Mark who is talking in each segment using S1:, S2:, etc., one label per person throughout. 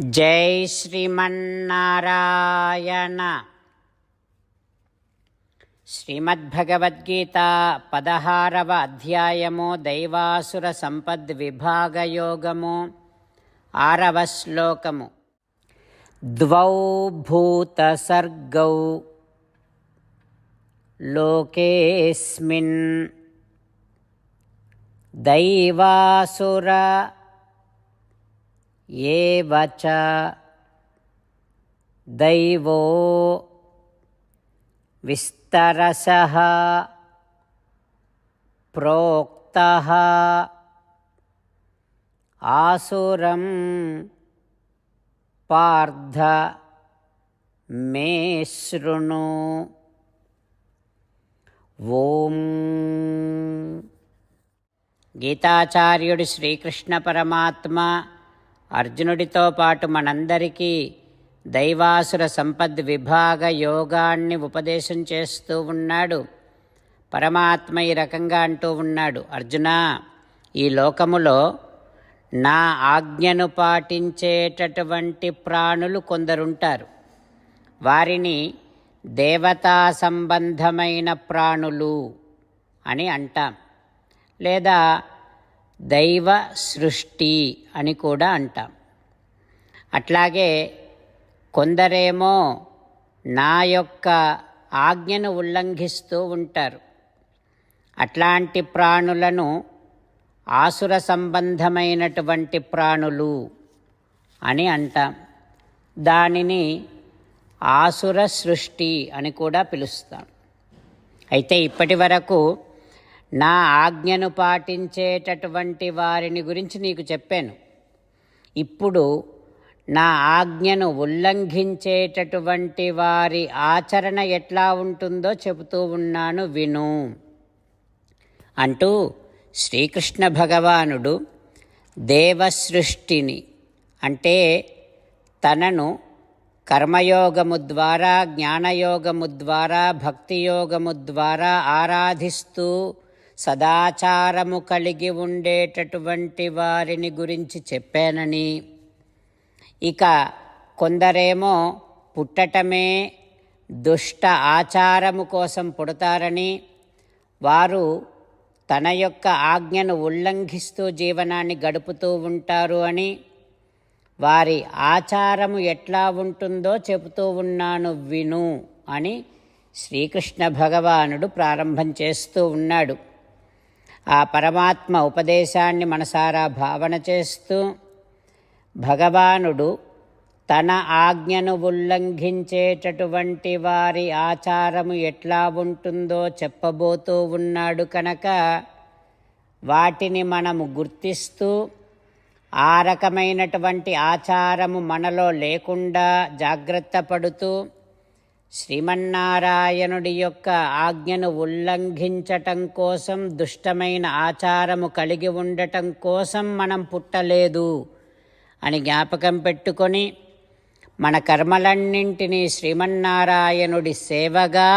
S1: జై శ్రీమన్నారాయణ. శ్రీమద్భగవద్గీత పదహారవ అధ్యాయము దైవాసుర సంపద్ విభాగయోగము ఆరవ శ్లోకము. ద్వౌ భూత సర్గౌ లోకేస్మిన్. దైవాసుర ఏ వచ దైవో విస్తరస ప్రోక్త ఆసురం పార్థ మే శృణు. ఓం. గీతాచార్యుడు శ్రీకృష్ణ పరమాత్మ అర్జునుడితో పాటు మనందరికీ దైవాసుర సంపద్ విభాగ యోగాన్ని ఉపదేశం చేస్తూ ఉన్నాడు. పరమాత్మ ఈ రకంగా అంటూ ఉన్నాడు. అర్జున ఈ లోకములో నా ఆజ్ఞను పాటించేటటువంటి ప్రాణులు కొందరుంటారు. వారిని దేవతా సంబంధమైన ప్రాణులు అని అంటాం. లేదా దైవ సృష్టి అని కూడా అంటాం. అట్లాగే కొందరేమో నా యొక్క ఆజ్ఞను ఉల్లంఘిస్తూ ఉంటారు. అట్లాంటి ప్రాణులను ఆసుర సంబంధమైనటువంటి ప్రాణులు అని అంటాం. దానిని ఆసుర సృష్టి అని కూడా పిలుస్తాం. అయితే ఇప్పటి వరకు నా ఆజ్ఞను పాటించేటటువంటి వారిని గురించి నీకు చెప్పాను. ఇప్పుడు నా ఆజ్ఞను ఉల్లంఘించేటటువంటి వారి ఆచరణ ఎట్లా ఉంటుందో చెబుతూ ఉన్నాను విను. అంటూ శ్రీకృష్ణ భగవానుడు దేవసృష్టిని అంటే తనను కర్మయోగము ద్వారా జ్ఞానయోగము ద్వారా భక్తియోగము ద్వారా ఆరాధిస్తూ సదాచారము కలిగి ఉండేటటువంటి వారిని గురించి చెప్పానని. ఇక కొందరేమో పుట్టటమే దుష్ట ఆచారము కోసం పుడతారని వారు తన యొక్క ఆజ్ఞను ఉల్లంఘిస్తూ జీవనాన్ని గడుపుతూ ఉంటారు అని వారి ఆచారము ఎట్లా ఉంటుందో చెబుతూ ఉన్నాను విను అని శ్రీకృష్ణ భగవానుడు ప్రారంభం చేస్తూ ఉన్నాడు. ఆ పరమాత్మ ఉపదేశాన్ని మనసారా భావన చేస్తూ భగవానుడు తన ఆజ్ఞను ఉల్లంఘించేటటువంటి వారి ఆచారము ఎట్లా ఉంటుందో చెప్పబోతూ ఉన్నాడు కనుక వాటిని మనము గుర్తిస్తూ ఆ రకమైనటువంటి ఆచారము మనలో లేకుండా జాగ్రత్త పడుతూ శ్రీమన్నారాయణుడి యొక్క ఆజ్ఞను ఉల్లంఘించటం కోసం దుష్టమైన ఆచారము కలిగి ఉండటం కోసం మనం పుట్టలేదు అని జ్ఞాపకం పెట్టుకొని మన కర్మలన్నింటినీ శ్రీమన్నారాయణుడి సేవగా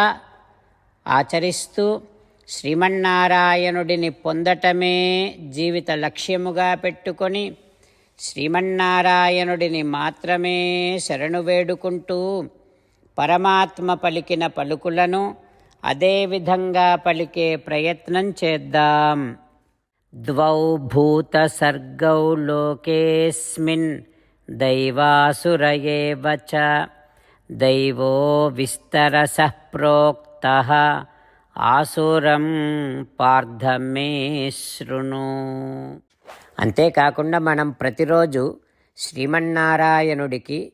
S1: ఆచరిస్తూ శ్రీమన్నారాయణుడిని పొందటమే జీవిత లక్ష్యముగా పెట్టుకొని శ్రీమన్నారాయణుడిని మాత్రమే శరణు వేడుకుంటూ పరమాత్మ పలికిన పలుకులను అదేవిధంగా పలికే ప్రయత్నం చేద్దాం. ద్వౌ భూత సర్గౌ లోకేస్మిన్ దైవాసురయే చ దైవో విస్తరస ప్రోక్త ఆసురం పార్థమే శృణు. అంతేకాకుండా మనం ప్రతిరోజు శ్రీమన్నారాయణుడికి